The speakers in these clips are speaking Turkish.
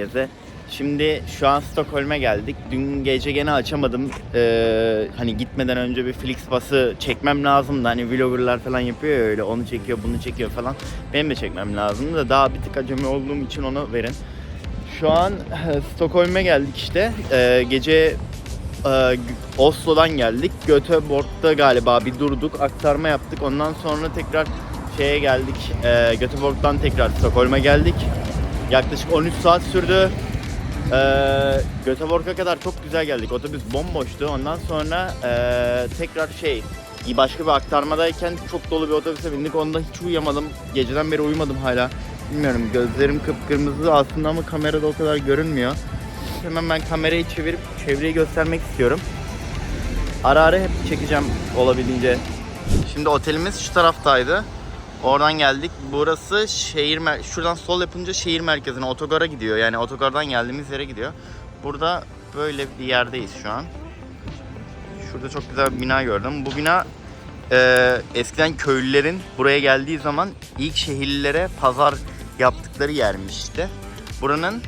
Herkese. Şimdi şu an Stockholm'e geldik. Dün gece gene açamadım. Ee, hani gitmeden önce bir Flixbus'ı çekmem lazımdı. Hani vloggerlar falan yapıyor ya öyle. Onu çekiyor, bunu çekiyor falan. Benim de çekmem lazımdı da daha bir tık acemi olduğum için onu verin. Şu an Stockholm'e geldik işte. Ee, gece e, Oslo'dan geldik. Göteborg'da galiba bir durduk, aktarma yaptık. Ondan sonra tekrar şeye geldik. E, Göteborg'dan tekrar Stockholm'a geldik. Yaklaşık 13 saat sürdü. Ee, Göteborg'a kadar çok güzel geldik. Otobüs bomboştu. Ondan sonra ee, tekrar şey başka bir aktarmadayken çok dolu bir otobüse bindik. Onda hiç uyuyamadım. Geceden beri uyumadım hala. Bilmiyorum gözlerim kıpkırmızı aslında ama kamerada o kadar görünmüyor. Hemen ben kamerayı çevirip çevreyi göstermek istiyorum. Ara ara hep çekeceğim olabildiğince. Şimdi otelimiz şu taraftaydı. Oradan geldik. Burası şehir mer- şuradan sol yapınca şehir merkezine otogara gidiyor. Yani otogardan geldiğimiz yere gidiyor. Burada böyle bir yerdeyiz şu an. Şurada çok güzel bir bina gördüm. Bu bina e, eskiden köylülerin buraya geldiği zaman ilk şehirlilere pazar yaptıkları yermiş işte. Buranın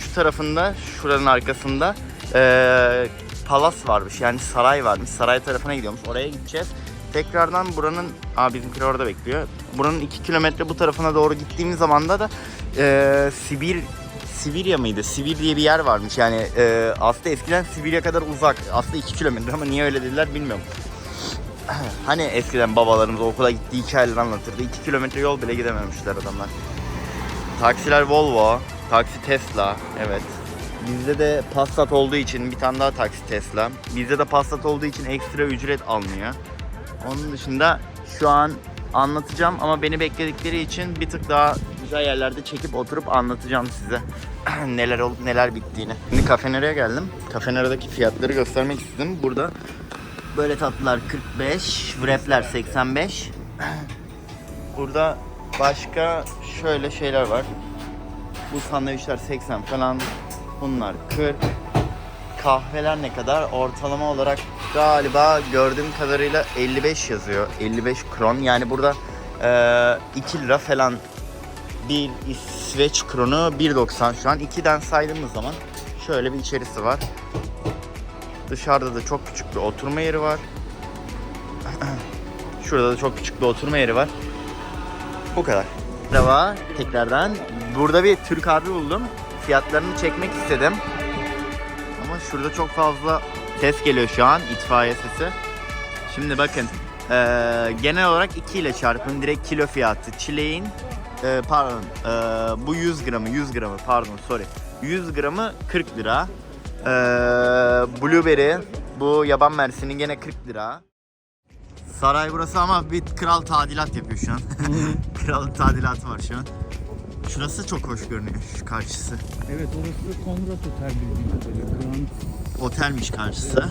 şu tarafında, şuranın arkasında e, palas varmış. Yani saray varmış. Saray tarafına gidiyormuş. Oraya gideceğiz. Tekrardan buranın, aa bizimkiler orada bekliyor. Buranın 2 kilometre bu tarafına doğru gittiğimiz zaman da da e, Sibir Sibirya mıydı? Sibir diye bir yer varmış. Yani e, aslında eskiden Sibirya kadar uzak. Aslında 2 kilometre ama niye öyle dediler bilmiyorum. Hani eskiden babalarımız okula gittiği hikayeler anlatırdı. 2 kilometre yol bile gidememişler adamlar. Taksiler Volvo, taksi Tesla, evet. Bizde de Passat olduğu için bir tane daha taksi Tesla. Bizde de Passat olduğu için ekstra ücret almıyor. Onun dışında şu an anlatacağım ama beni bekledikleri için bir tık daha güzel yerlerde çekip oturup anlatacağım size neler olup neler bittiğini. Şimdi kafenerya'ya geldim. Kafenerya'daki fiyatları göstermek istedim. Burada böyle tatlılar 45, wrapler 85. Burada başka şöyle şeyler var. Bu sandviçler 80 falan. Bunlar 40. Kahveler ne kadar? Ortalama olarak galiba gördüğüm kadarıyla 55 yazıyor. 55 kron. Yani burada eee 2 lira falan bir İsveç kronu 1.90 şu an. 2'den saydığımız zaman şöyle bir içerisi var. Dışarıda da çok küçük bir oturma yeri var. Şurada da çok küçük bir oturma yeri var. Bu kadar. Merhaba tekrardan. Burada bir Türk abi buldum. Fiyatlarını çekmek istedim. Şurada çok fazla ses geliyor şu an. itfaiye sesi. Şimdi bakın. eee, genel olarak 2 ile çarpın. Direkt kilo fiyatı. Çileğin eee, pardon. eee, bu 100 gramı. 100 gramı pardon sorry. 100 gramı 40 lira. Eee blueberry. Bu yaban mersini gene 40 lira. Saray burası ama bir kral tadilat yapıyor şu an. kral tadilatı var şu an. Şurası çok hoş görünüyor şu karşısı. Evet orası Konrad Otel bildiğim kadarıyla. Grand Otelmiş karşısı.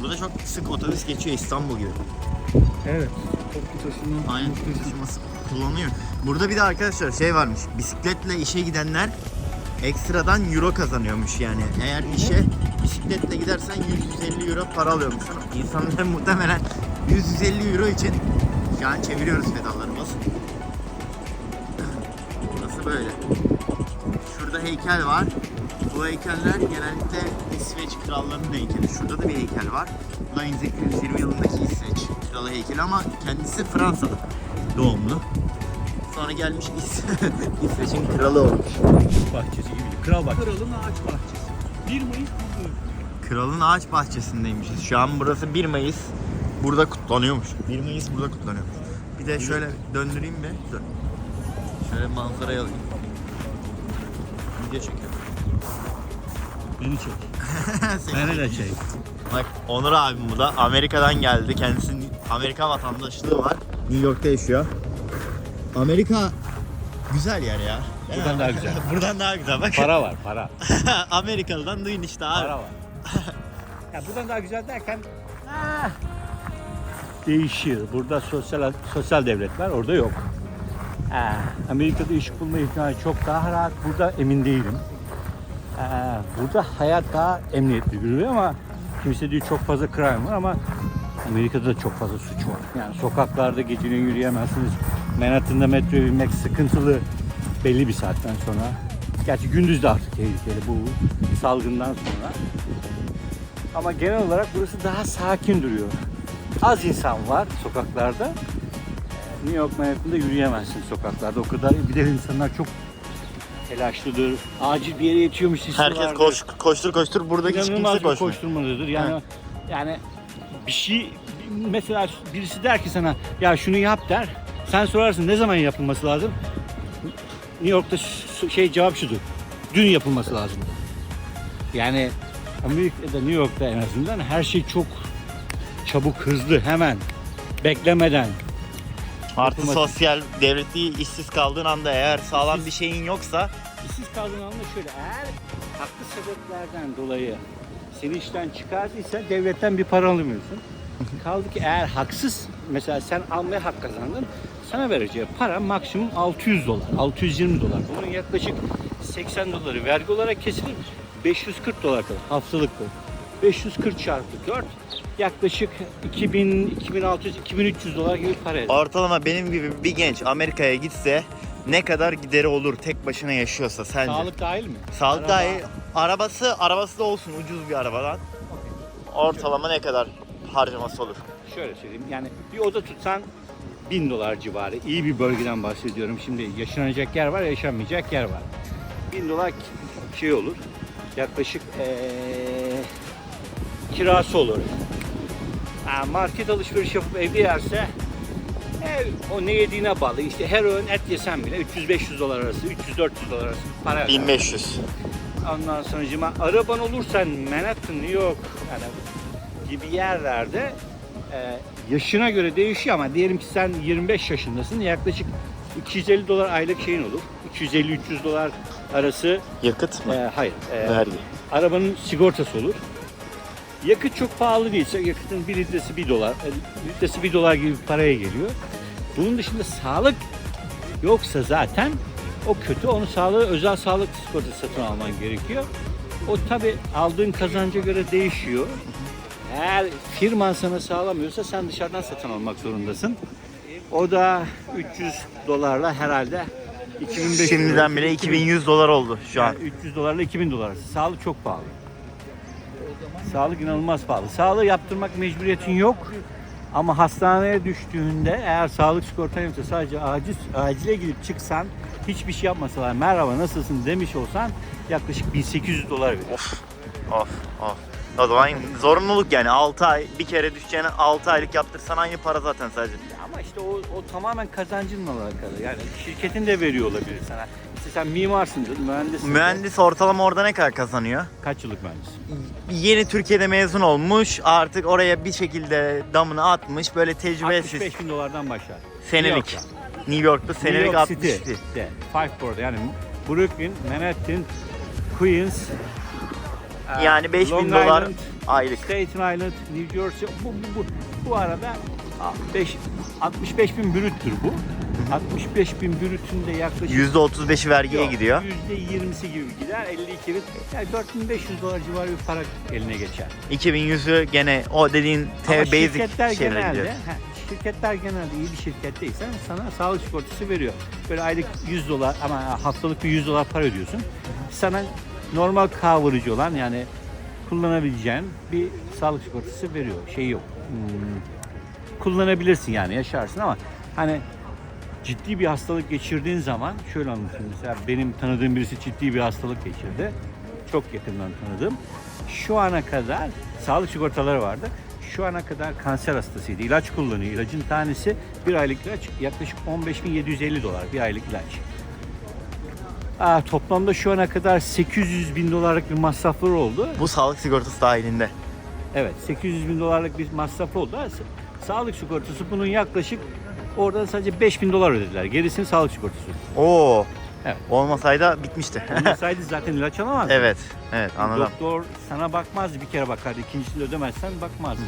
Burada çok sık otobüs geçiyor İstanbul gibi. Evet. Toplu taşıma. Aynen toplu taşıma. taşıması kullanıyor. Burada bir de arkadaşlar şey varmış. Bisikletle işe gidenler ekstradan euro kazanıyormuş yani. Eğer işe bisikletle gidersen 100-150 euro para alıyormuşsun. İnsanlar muhtemelen 100-150 euro için şu an çeviriyoruz pedallarımız. Böyle. Şurada heykel var. Bu heykeller genellikle İsveç krallarının heykeli. Şurada da bir heykel var. Bu da 1820 yılındaki İsveç kralı heykeli ama kendisi Fransa'da doğumlu. Sonra gelmiş İs- İsveç'in kralı olmuş. bahçesi gibi. Kral bahçesi. Kralın ağaç bahçesi. 1 Mayıs. Kralın ağaç bahçesindeymişiz. Şu an burası 1 Mayıs. Burada kutlanıyormuş. 1 Mayıs burada kutlanıyormuş. Bir de şöyle döndüreyim mi? Dur. Şöyle manzarayı alayım. Video çekiyorum. Beni çek. Beni de çek. Bak Onur abim bu da Amerika'dan geldi. Kendisinin Amerika vatandaşlığı var. New York'ta yaşıyor. Amerika güzel yer ya. Değil Buradan mi? daha güzel. Buradan daha güzel bak. Para var para. Amerikalı'dan duyun işte abi. Para var. ya buradan daha güzel derken ah, değişiyor. Burada sosyal sosyal devlet var, orada yok. Ha, Amerika'da iş bulma imkanı çok daha rahat. Burada emin değilim. Ha, burada hayat daha emniyetli görünüyor ama kimse diyor çok fazla crime var ama Amerika'da da çok fazla suç var. Yani sokaklarda gecenin yürüyemezsiniz. Manhattan'da metroya binmek sıkıntılı. belli bir saatten sonra. Gerçi gündüz de artık tehlikeli bu salgından sonra. Ama genel olarak burası daha sakin duruyor. Az insan var sokaklarda. New York Manhattan'da yürüyemezsin sokaklarda. O kadar bir de insanlar çok telaşlıdır. Acil bir yere yetiyormuş hissi Herkes vardır. koş, koştur koştur buradaki hiç İnanılmaz kimse bir koşmuyor. koşturmalıdır. Yani yani bir şey mesela birisi der ki sana ya şunu yap der. Sen sorarsın ne zaman yapılması lazım? New York'ta şey cevap şudur. Dün yapılması lazım. Yani Amerika'da New York'ta en azından her şey çok çabuk, hızlı, hemen beklemeden. Artı sosyal devleti işsiz kaldığın anda eğer sağlam İşsiz- bir şeyin yoksa İşsiz kaldığın anda şöyle eğer haklı sebeplerden dolayı seni işten çıkardıysa devletten bir para alamıyorsun. Kaldı ki eğer haksız mesela sen almaya hak kazandın sana vereceği para maksimum 600 dolar, 620 dolar. Bunun yaklaşık 80 doları vergi olarak kesilir. 540 dolar kadar haftalık bu. 540 çarpı 4 yaklaşık 2000, 2600, 2300 dolar gibi para eder. ortalama benim gibi bir genç Amerika'ya gitse ne kadar gideri olur tek başına yaşıyorsa sence? Sağlık dahil mi? Sağlık Araba- dahi arabası arabası da olsun ucuz bir arabadan. Ortalama ne kadar harcaması olur? Şöyle söyleyeyim yani bir oda tutsan 1000 dolar civarı. İyi bir bölgeden bahsediyorum. Şimdi yaşanacak yer var, yaşanmayacak yer var. 1000 dolar şey olur. Yaklaşık eee, kirası olur. Ha, market alışveriş yapıp evde yerse ev, o ne yediğine bağlı. İşte her öğün et yesen bile 300-500 dolar arası, 300-400 dolar arası para. 1500. Ondan sonra araban olursa Manhattan, New York yani gibi yerlerde e, yaşına göre değişiyor ama diyelim ki sen 25 yaşındasın yaklaşık 250 dolar aylık şeyin olur. 250-300 dolar arası Yakıt mı? e, hayır e, Vergi. arabanın sigortası olur. Yakıt çok pahalı değilse yakıtın bir litresi 1 dolar, e, litresi 1 dolar gibi bir paraya geliyor. Bunun dışında sağlık yoksa zaten o kötü. Onu sağlığı özel sağlık sigortası satın alman gerekiyor. O tabi aldığın kazanca göre değişiyor. Eğer firman sana sağlamıyorsa sen dışarıdan satın almak zorundasın. O da 300 dolarla herhalde 2500 Şimdiden bile 2100 dolar oldu şu an. yani 300 dolarla 2000 dolar. Sağlık çok pahalı. Sağlık inanılmaz pahalı. Sağlığı yaptırmak mecburiyetin yok. Ama hastaneye düştüğünde eğer sağlık sigortan yoksa sadece acil, acile gidip çıksan hiçbir şey yapmasalar merhaba nasılsın demiş olsan yaklaşık 1800 dolar verir. Of of of. O zaman zorunluluk yani 6 ay bir kere düşeceğine 6 aylık yaptırsan aynı para zaten sadece. İşte o, o tamamen kazancınla alakalı. Yani şirketin de veriyor olabilir sana. İşte sen mimarsındır, mühendissin. Mühendis ortalama orada ne kadar kazanıyor? Kaç yıllık mühendis? Yeni Türkiye'de mezun olmuş artık oraya bir şekilde damını atmış böyle tecrübesiz 65 bin dolardan başlar. senelik. New York'ta. New York'ta senelik New York 60 City. De, Five Borough'da yani Brooklyn, Manhattan, Queens, Yani 5000 Long dolar Island, aylık. Staten Island, New Jersey bu, bu, bu, bu arada 5, 65 bin brüttür bu. 65 bin brütünde yaklaşık %35'i vergiye Yok, gidiyor. %20'si gibi gider. 52 bin. Yani 4500 dolar civarı bir para eline geçer. 2100'ü gene o dediğin te basic şirketler şeylere genelde, gidiyor. ha, şirketler genelde iyi bir şirketteysen sana sağlık sigortası veriyor. Böyle aylık 100 dolar ama haftalık bir 100 dolar para ödüyorsun. Sana normal coverage olan yani kullanabileceğin bir sağlık sigortası veriyor. Şey yok. Hmm, kullanabilirsin yani yaşarsın ama hani ciddi bir hastalık geçirdiğin zaman şöyle anlatayım mesela benim tanıdığım birisi ciddi bir hastalık geçirdi. Çok yakından tanıdım. Şu ana kadar sağlık sigortaları vardı. Şu ana kadar kanser hastasıydı. İlaç kullanıyor. İlacın tanesi bir aylık ilaç yaklaşık 15.750 dolar bir aylık ilaç. Aa, toplamda şu ana kadar 800 bin dolarlık bir masrafları oldu. Bu sağlık sigortası dahilinde. Evet 800 bin dolarlık bir masrafı oldu. Sa- Sağlık sigortası bunun yaklaşık oradan sadece 5 bin dolar ödediler. Gerisini sağlık sigortası. Oo. Evet. olmasaydı bitmişti. Olmasaydı zaten ilaç alamazdı. evet. Evet anladım. Doktor sana bakmazdı bir kere bakardı. İkincisini ödemezsen bakmazdı.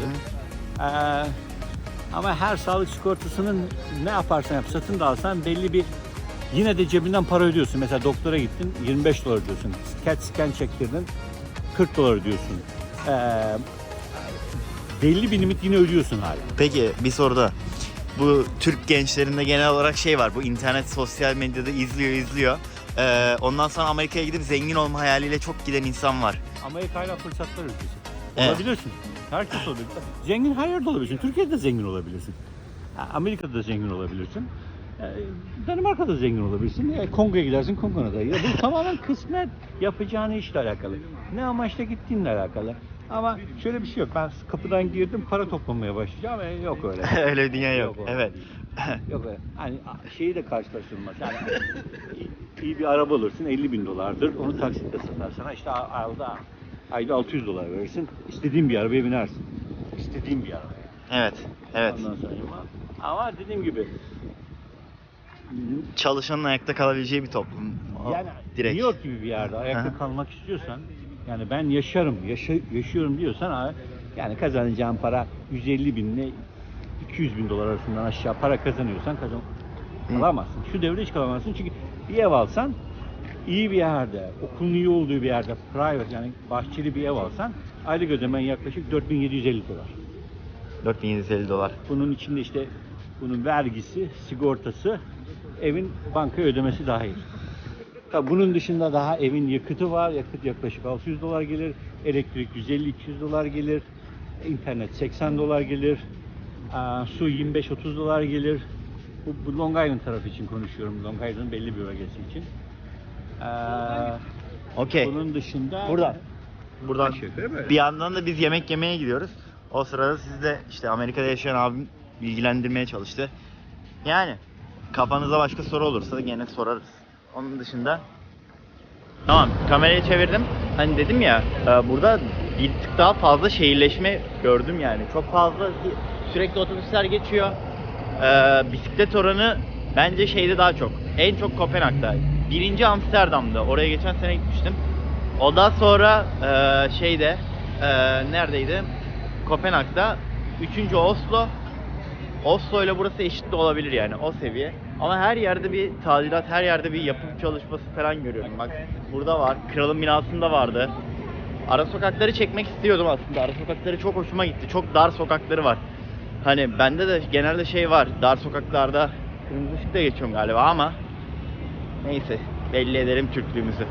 Ee, ama her sağlık sigortasının ne yaparsan yap satın da alsan belli bir yine de cebinden para ödüyorsun. Mesela doktora gittin 25 dolar ödüyorsun. CAT scan çektirdin 40 dolar ödüyorsun. Ee, belli bir limit yine ödüyorsun hala. Peki bir soru da. Bu Türk gençlerinde genel olarak şey var. Bu internet sosyal medyada izliyor izliyor. Ee, ondan sonra Amerika'ya gidip zengin olma hayaliyle çok giden insan var. Amerika'yla fırsatlar ülkesi. Evet. Olabilirsin. Herkes olabilir. Zengin her yerde olabilirsin. Türkiye'de de zengin olabilirsin. Amerika'da da zengin olabilirsin. Ee, Danimarka'da zengin olabilirsin. E, Kongo'ya gidersin Kongo'na da. Ya bu tamamen kısmet yapacağın işle alakalı. Ne amaçla gittiğinle alakalı. Ama şöyle bir şey yok. Ben kapıdan girdim para toplamaya başlayacağım. E, yok öyle. Öyle bir dünya yok. Yok, evet. Yok öyle. Hani şeyi de karşılaştırılmaz. Yani iyi, bir araba alırsın 50 bin dolardır. Onu taksitle satar sana. İşte ayda, ayda 600 dolar verirsin. İstediğin bir arabaya binersin. İstediğin bir arabaya. evet. Evet. Ondan sonra ama, ama dediğim gibi Çalışanın ayakta kalabileceği bir toplum. O yani direkt. New York gibi bir yerde ayakta kalmak istiyorsan yani ben yaşarım, yaşa, yaşıyorum diyorsan ha, yani kazanacağın para 150 binle 200 bin dolar arasından aşağı para kazanıyorsan kazan kalamazsın. Şu devirde hiç kalamazsın çünkü bir ev alsan iyi bir yerde, okulun iyi olduğu bir yerde, private yani bahçeli bir ev alsan aylık ödemen yaklaşık 4750 dolar. 4750 dolar. Bunun içinde işte bunun vergisi, sigortası, evin banka ödemesi dahil. Tabii bunun dışında daha evin yakıtı var. Yakıt yaklaşık 600 dolar gelir. Elektrik 150-200 dolar gelir. İnternet 80 dolar gelir. Aa, su 25-30 dolar gelir. Bu, bu Long Island tarafı için konuşuyorum. Long Island'ın belli bir bölgesi için. Aa, Okey. bunun dışında Buradan. Buradan Aşağı yukarı böyle. bir yandan da biz yemek yemeye gidiyoruz. O sırada siz de işte Amerika'da yaşayan abim bilgilendirmeye çalıştı. Yani kafanıza başka soru olursa gene sorarız. Onun dışında Tamam kamerayı çevirdim. Hani dedim ya e, burada bir tık daha fazla şehirleşme gördüm yani. Çok fazla sürekli otobüsler geçiyor. E, bisiklet oranı bence şeyde daha çok. En çok Kopenhag'da. Birinci Amsterdam'da. Oraya geçen sene gitmiştim. Ondan sonra e, şeyde neredeydi? Kopenhag'da. Üçüncü Oslo. Oslo ile burası eşit de olabilir yani o seviye. Ama her yerde bir tadilat, her yerde bir yapım çalışması falan görüyorum. Bak burada var. Kralın binasında vardı. Ara sokakları çekmek istiyordum aslında. Ara sokakları çok hoşuma gitti. Çok dar sokakları var. Hani bende de genelde şey var. Dar sokaklarda kırmızı ışıkta geçiyorum galiba ama neyse belli ederim Türklüğümüzü.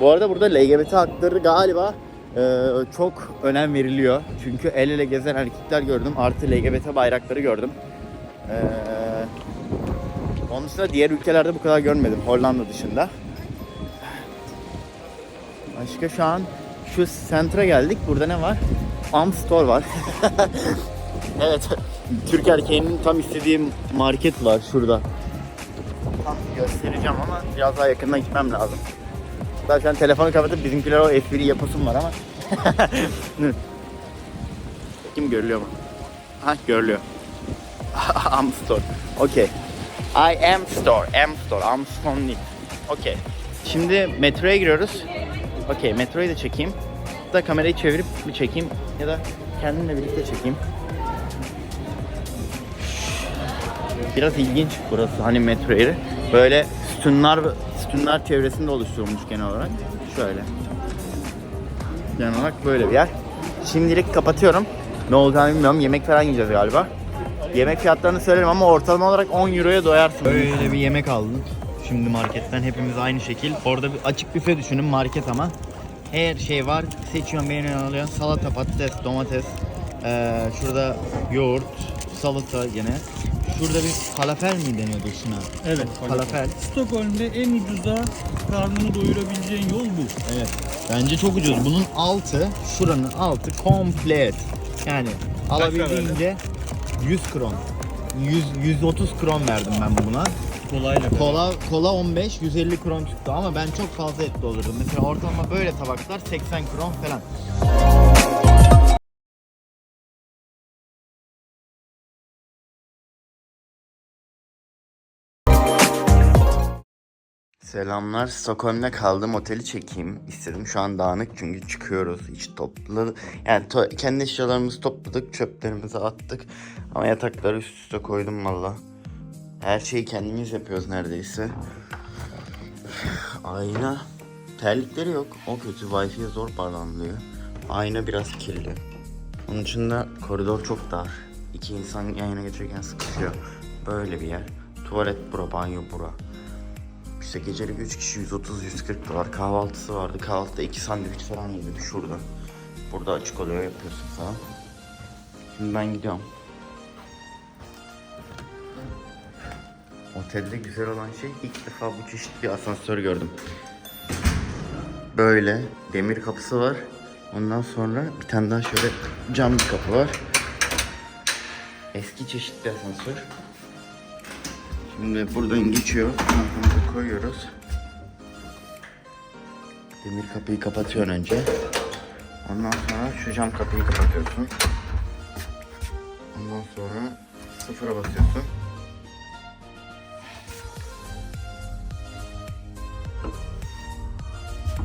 Bu arada burada LGBT hakları galiba e, çok önem veriliyor. Çünkü el ele gezen erkekler gördüm. Artı LGBT bayrakları gördüm. E, onun dışında diğer ülkelerde bu kadar görmedim. Hollanda dışında. Başka şu an şu Center'a geldik. Burada ne var? Am Store var. evet. Türk erkeğinin tam istediği market var şurada. Tam göstereceğim ama biraz daha yakından gitmem lazım. Ben şu an telefonu kapatıp bizimkiler o espri yapasım var ama. Kim görülüyor mu? Ha görülüyor. am store. Okay. I am store. Am store. Am store. Okay. Şimdi metroya giriyoruz. Okey metroyu da çekeyim. Da kamerayı çevirip mi çekeyim ya da kendimle birlikte çekeyim. Biraz ilginç burası hani metro yeri. Böyle sütunlar sütunlar çevresinde oluşturulmuş genel olarak. Şöyle. Genel olarak böyle bir yer. Şimdilik kapatıyorum. Ne olacağını bilmiyorum. Yemek falan yiyeceğiz galiba. Yemek fiyatlarını söylerim ama ortalama olarak 10 euroya doyarsın. Böyle bir yemek aldım. Şimdi marketten hepimiz aynı şekil. Orada bir açık büfe düşünün market ama. Her şey var. Seçiyorsun beğeniyorsun alıyorsun. Salata, patates, domates. Ee, şurada yoğurt, salata yine. Şurada bir falafel mi deniyordu şuna? Evet. Falafel. Stockholm'de en ucuza karnını doyurabileceğin yol bu. Evet. Bence çok ucuz. Bunun altı, şuranın altı komplet. Yani alabildiğince 100 kron. 100 130 kron verdim ben buna. Kolayla. Kola kola 15, 150 kron tuttu ama ben çok fazla et doldurdum. Mesela ortalama böyle tabaklar 80 kron falan. Selamlar. Stockholm'da kaldım. Oteli çekeyim istedim. Şu an dağınık çünkü çıkıyoruz. Hiç topla yani to- kendi eşyalarımızı topladık, çöplerimizi attık. Ama yatakları üst üste koydum valla. Her şeyi kendimiz yapıyoruz neredeyse. Ayna. Terlikleri yok. O kötü. Wi-Fi'ye zor bağlanılıyor. Ayna biraz kirli. Onun dışında koridor çok dar. İki insan yan yana geçerken sıkışıyor. Böyle bir yer. Tuvalet bura, banyo bura. İşte gecelik 3 kişi 130-140 dolar. Kahvaltısı vardı. Kahvaltıda 2 sandviç falan yedik şurada. Burada açık oluyor yapıyorsun falan. Şimdi ben gidiyorum. Otelde güzel olan şey ilk defa bu çeşit bir asansör gördüm. Böyle demir kapısı var. Ondan sonra bir tane daha şöyle cam bir kapı var. Eski çeşit bir asansör. Şimdi buradan geçiyor. Anahtarımızı koyuyoruz. Demir kapıyı kapatıyorsun önce. Ondan sonra şu cam kapıyı kapatıyorsun. Ondan sonra sıfıra basıyorsun.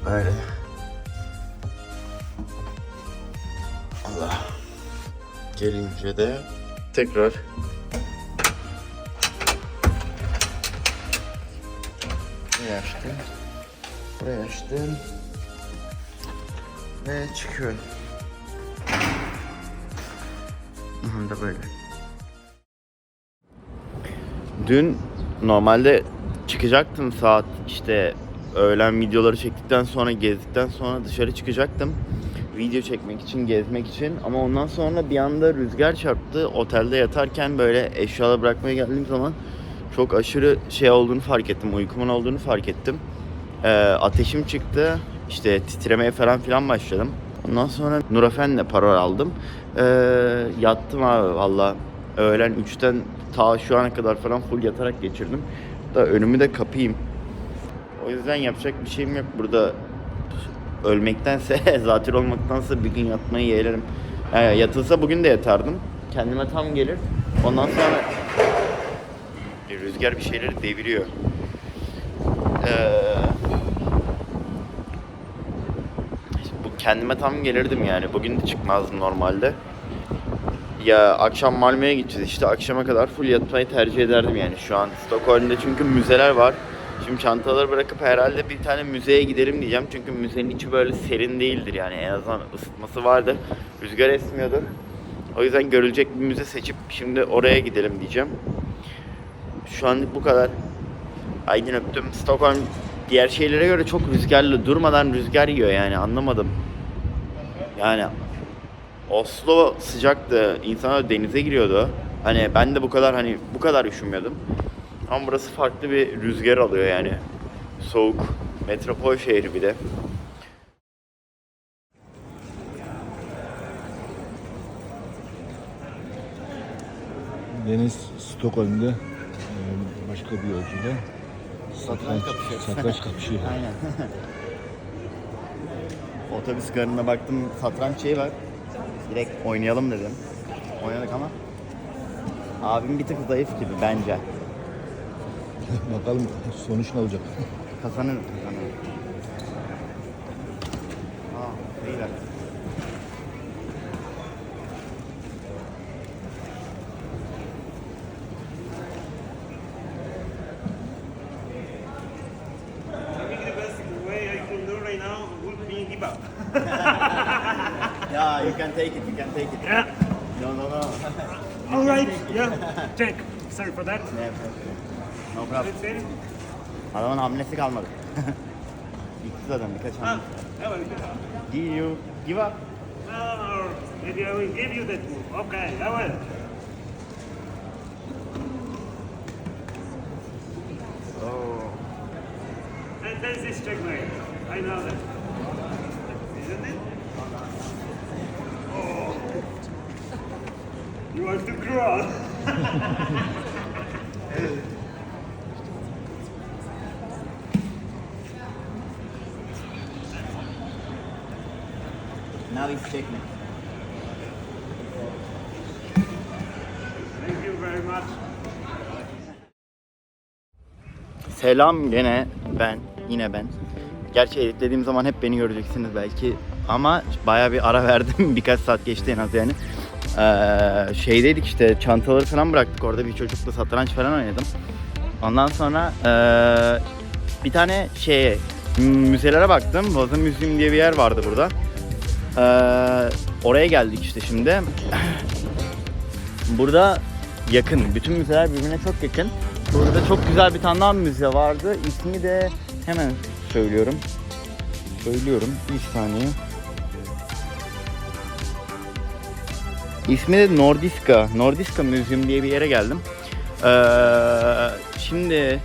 Böyle. Allah. Gelince de tekrar Burayı açtım. Burayı açtım. Ve çıkıyorum. Aha da böyle. Dün normalde çıkacaktım saat işte öğlen videoları çektikten sonra gezdikten sonra dışarı çıkacaktım. Video çekmek için, gezmek için ama ondan sonra bir anda rüzgar çarptı. Otelde yatarken böyle eşyaları bırakmaya geldiğim zaman çok aşırı şey olduğunu fark ettim. Uykumun olduğunu fark ettim. Ee, ateşim çıktı. İşte titremeye falan filan başladım. Ondan sonra Nurafen'le parol aldım. Ee, yattım abi valla. Öğlen 3'ten ta şu ana kadar falan full yatarak geçirdim. Da önümü de kapayım. O yüzden yapacak bir şeyim yok burada. Ölmektense, zatür olmaktansa bir gün yatmayı yeğlerim. Ee, yatılsa bugün de yatardım. Kendime tam gelir. Ondan sonra rüzgar bir şeyleri deviriyor. Ee, bu kendime tam gelirdim yani. Bugün de çıkmazdım normalde. Ya akşam Malmö'ye gideceğiz işte akşama kadar full yatmayı tercih ederdim yani şu an Stockholm'da çünkü müzeler var. Şimdi çantaları bırakıp herhalde bir tane müzeye gidelim diyeceğim çünkü müzenin içi böyle serin değildir yani en azından ısıtması vardır. Rüzgar esmiyordur. O yüzden görülecek bir müze seçip şimdi oraya gidelim diyeceğim. Şu anlık bu kadar. Aydın öptüm. Stockholm diğer şeylere göre çok rüzgarlı. Durmadan rüzgar yiyor yani anlamadım. Yani Oslo sıcaktı. İnsanlar denize giriyordu. Hani ben de bu kadar hani bu kadar üşümüyordum. Ama burası farklı bir rüzgar alıyor yani. Soğuk. Metropol şehri bir de. Deniz Stockholm'de başka bir yolcuyla satranç, satranç kapışıyor. Aynen. Otobüs garına baktım satranç şeyi var. Direkt oynayalım dedim. Oynadık ama abim bir tık zayıf gibi bence. Bakalım sonuç ne olacak. Kazanır kazanır. Aa, beyler. I think the best way I can do right now would be give up. Yeah, you can take it, you can take it. Yeah. No, no, no. All right. Yeah. Check. Sorry for that. no problem. Adamın hamlesi kalmadı. Bitti zaten birkaç hamle. Give you, give up. No, maybe I will give you that move. Okay, I will. Oh. And that's this checkmate. I know that. Isn't it? Oh. You want to crawl? Now he's checking. Thank you very much. Selam gene ben, yine ben. Gerçi editlediğim zaman hep beni göreceksiniz belki ama bayağı bir ara verdim. Birkaç saat geçti en az yani. Ee, şeydeydik işte çantaları falan bıraktık orada bir çocukla satranç falan oynadım. Ondan sonra ee, bir tane şeye müzelere baktım. Vaza Müziğim diye bir yer vardı burada. Ee, oraya geldik işte şimdi. Burada yakın. Bütün müzeler birbirine çok yakın. Burada çok güzel bir tane daha müze vardı. İsmi de hemen söylüyorum. Söylüyorum. Bir saniye. İsmi de Nordiska. Nordiska Museum diye bir yere geldim. Ee, şimdi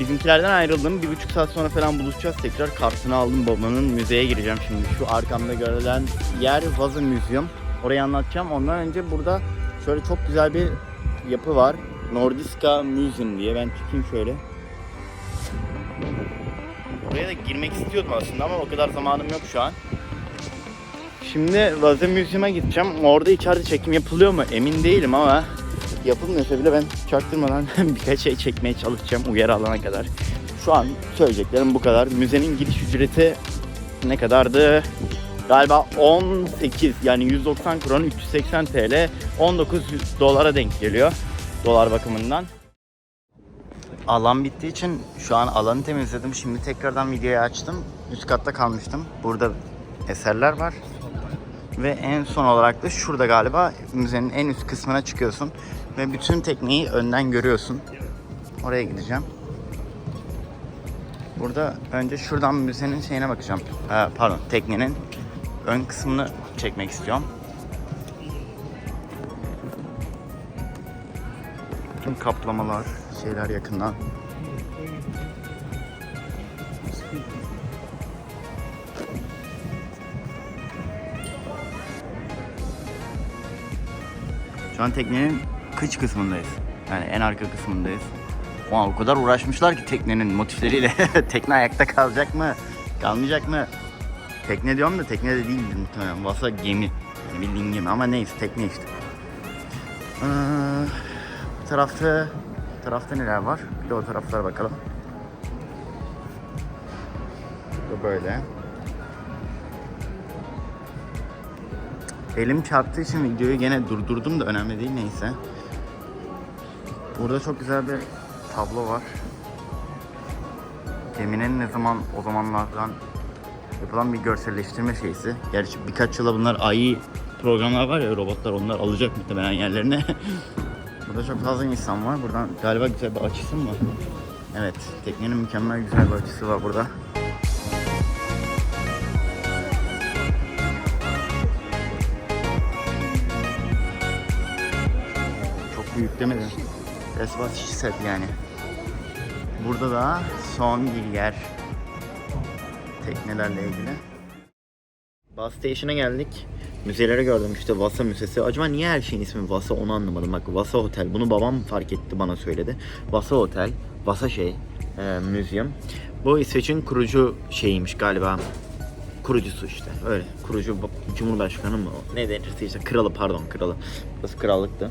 bizimkilerden ayrıldım. Bir buçuk saat sonra falan buluşacağız. Tekrar kartını aldım babanın. Müzeye gireceğim şimdi. Şu arkamda görülen yer Vaza Museum. Orayı anlatacağım. Ondan önce burada şöyle çok güzel bir yapı var. Nordiska Museum diye. Ben çıkayım şöyle. Oraya da girmek istiyordum aslında ama o kadar zamanım yok şu an. Şimdi Vaza Museum'a gideceğim. Orada içeride çekim yapılıyor mu emin değilim ama yapılmıyorsa bile ben çaktırmadan birkaç şey çekmeye çalışacağım uyarı alana kadar. Şu an söyleyeceklerim bu kadar. Müzenin giriş ücreti ne kadardı? Galiba 18 yani 190 kron 380 TL 19 dolara denk geliyor dolar bakımından. Alan bittiği için şu an alanı temizledim. Şimdi tekrardan videoyu açtım. Üst katta kalmıştım. Burada eserler var. Ve en son olarak da şurada galiba müzenin en üst kısmına çıkıyorsun. Ve bütün tekneyi önden görüyorsun. Oraya gideceğim. Burada önce şuradan müzenin şeyine bakacağım. Ee, pardon teknenin ön kısmını çekmek istiyorum. Tüm kaplamalar, şeyler yakından. Şu an teknenin kıç kısmındayız. Yani en arka kısmındayız. Ulan o kadar uğraşmışlar ki teknenin motifleriyle. Tekne ayakta kalacak mı? Kalmayacak mı? Tekne diyorum da tekne de değildir muhtemelen. Vasa gemi. Yani bildiğin gemi ama neyse tekne işte. Ee, bu tarafta bu tarafta neler var? Bir de o taraflara bakalım. Bu böyle. Elim çarptığı için videoyu gene durdurdum da önemli değil neyse. Burada çok güzel bir tablo var. Geminin ne zaman o zamanlardan yapılan bir görselleştirme şeysi. Gerçi birkaç yıla bunlar AI programlar var ya robotlar onlar alacak muhtemelen yerlerine. Burada çok fazla insan var. Buradan galiba güzel bir açısı mı? Evet, teknenin mükemmel güzel bir açısı var burada. Çok büyük demedim. That's what she said yani. Burada da son bir yer. Teknelerle ilgili. Bus Station'a geldik. Müzeleri gördüm işte Vasa Müzesi. Acaba niye her şeyin ismi Vasa onu anlamadım. Bak Vasa Hotel. Bunu babam fark etti bana söyledi. Vasa Hotel. Vasa şey. E, Museum. Bu İsveç'in kurucu şeyiymiş galiba. Kurucusu işte. Öyle. Kurucu ba- Cumhurbaşkanı mı? Ne denirse işte. Kralı pardon kralı. Burası krallıktı.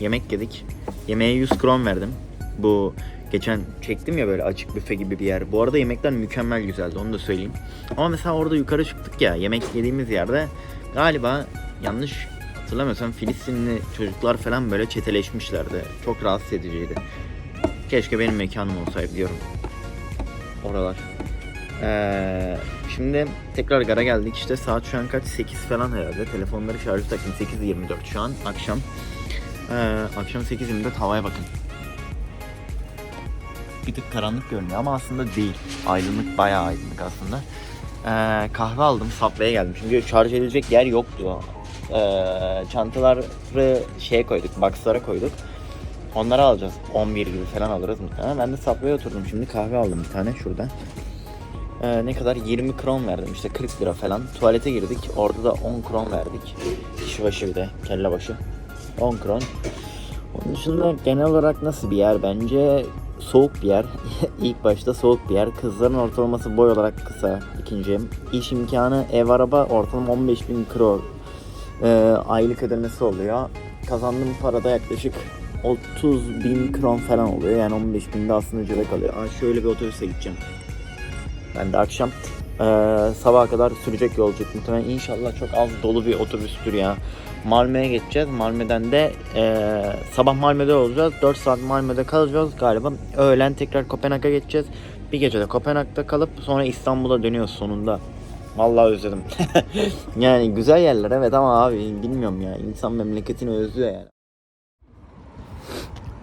Yemek yedik. Yemeğe 100 kron verdim. Bu geçen çektim ya böyle açık büfe gibi bir yer. Bu arada yemekler mükemmel güzeldi onu da söyleyeyim. Ama mesela orada yukarı çıktık ya yemek yediğimiz yerde galiba yanlış hatırlamıyorsam Filistinli çocuklar falan böyle çeteleşmişlerdi. Çok rahatsız ediciydi. Keşke benim mekanım olsaydı diyorum. Oralar. Ee, şimdi tekrar gara geldik işte saat şu an kaç 8 falan herhalde telefonları şarjı takın 8.24 şu an akşam ee, akşam 8.24 havaya bakın. Bir tık karanlık görünüyor ama aslında değil. Aydınlık bayağı aydınlık aslında. Ee, kahve aldım Subway'e geldim. Çünkü şarj edilecek yer yoktu. Ee, çantaları şeye koyduk boxlara koyduk. Onları alacağız. 11 gibi falan alırız muhtemelen. Ben de Subway'e oturdum. Şimdi kahve aldım bir tane şurada ee, ne kadar? 20 kron verdim. İşte 40 lira falan. Tuvalete girdik. Orada da 10 kron verdik. Kişi başı bir de kelle başı. 10 kron. Onun dışında genel olarak nasıl bir yer bence soğuk bir yer. İlk başta soğuk bir yer. Kızların ortalaması boy olarak kısa. İkinci iş imkanı ev araba ortalama 15 bin kro ee, aylık ödemesi oluyor. Kazandığım parada yaklaşık 30 bin kron falan oluyor. Yani 15 bin de aslında cebe kalıyor. Aa, şöyle bir otobüse gideceğim. Ben de akşam eee sabaha kadar sürecek yolculuk muhtemelen. İnşallah çok az dolu bir otobüstür ya. Malmö'ye geçeceğiz. Malmö'den de eee, sabah Malmö'de olacağız. 4 saat Malmö'de kalacağız galiba. Öğlen tekrar Kopenhag'a geçeceğiz. Bir gece de Kopenhag'da kalıp sonra İstanbul'a dönüyoruz sonunda. Vallahi özledim. yani güzel yerler evet ama abi bilmiyorum ya. İnsan memleketini özlüyor yani.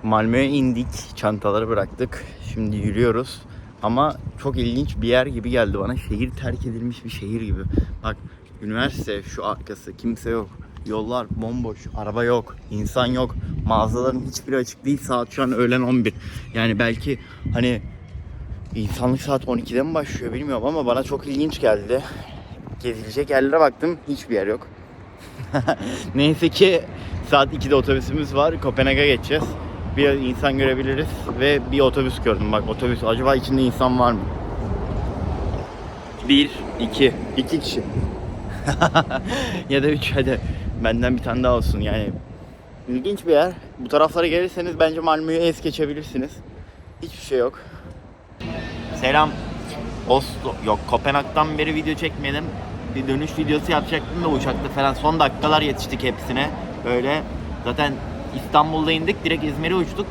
Malmö'ye indik. Çantaları bıraktık. Şimdi yürüyoruz. Ama çok ilginç bir yer gibi geldi bana. Şehir terk edilmiş bir şehir gibi. Bak üniversite şu arkası kimse yok. Yollar bomboş, araba yok, insan yok. Mağazaların hiçbiri açık değil. Saat şu an öğlen 11. Yani belki hani insanlık saat 12'de mi başlıyor bilmiyorum ama bana çok ilginç geldi. Gezilecek yerlere baktım. Hiçbir yer yok. Neyse ki saat 2'de otobüsümüz var. Kopenhag'a geçeceğiz. Bir insan görebiliriz ve bir otobüs gördüm. Bak otobüs. Acaba içinde insan var mı? Bir, iki. iki kişi. ya da üç hadi. Benden bir tane daha olsun yani. İlginç bir yer. Bu taraflara gelirseniz bence Malmö'yü es geçebilirsiniz. Hiçbir şey yok. Selam. Oslo, yok Kopenhag'dan beri video çekmedim. Bir dönüş videosu yapacaktım da uçakta falan. Son dakikalar yetiştik hepsine. Böyle zaten İstanbul'da indik direkt İzmir'e uçtuk.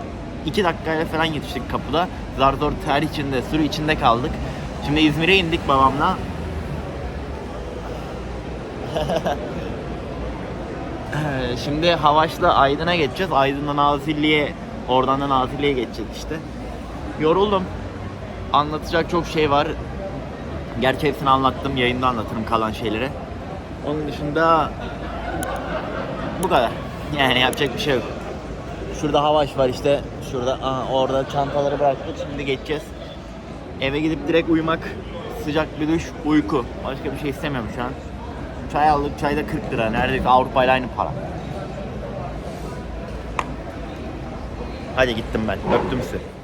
2 dakikayla falan yetiştik kapıda. Zar zor ter içinde, sürü içinde kaldık. Şimdi İzmir'e indik babamla. Şimdi Havaş'la Aydın'a geçeceğiz. Aydın'dan Nazilli'ye, oradan da Nazilli'ye geçeceğiz işte. Yoruldum. Anlatacak çok şey var. Gerçi hepsini anlattım. Yayında anlatırım kalan şeyleri. Onun dışında bu kadar. Yani yapacak bir şey yok. Şurada Havaş var işte. Şurada aa, orada çantaları bıraktık. Şimdi geçeceğiz. Eve gidip direkt uyumak. Sıcak bir duş, uyku. Başka bir şey istemiyorum şu an. Çay aldık. Çay da 40 lira. Neredeyse Avrupa ile aynı para. Hadi gittim ben. Öptüm sizi.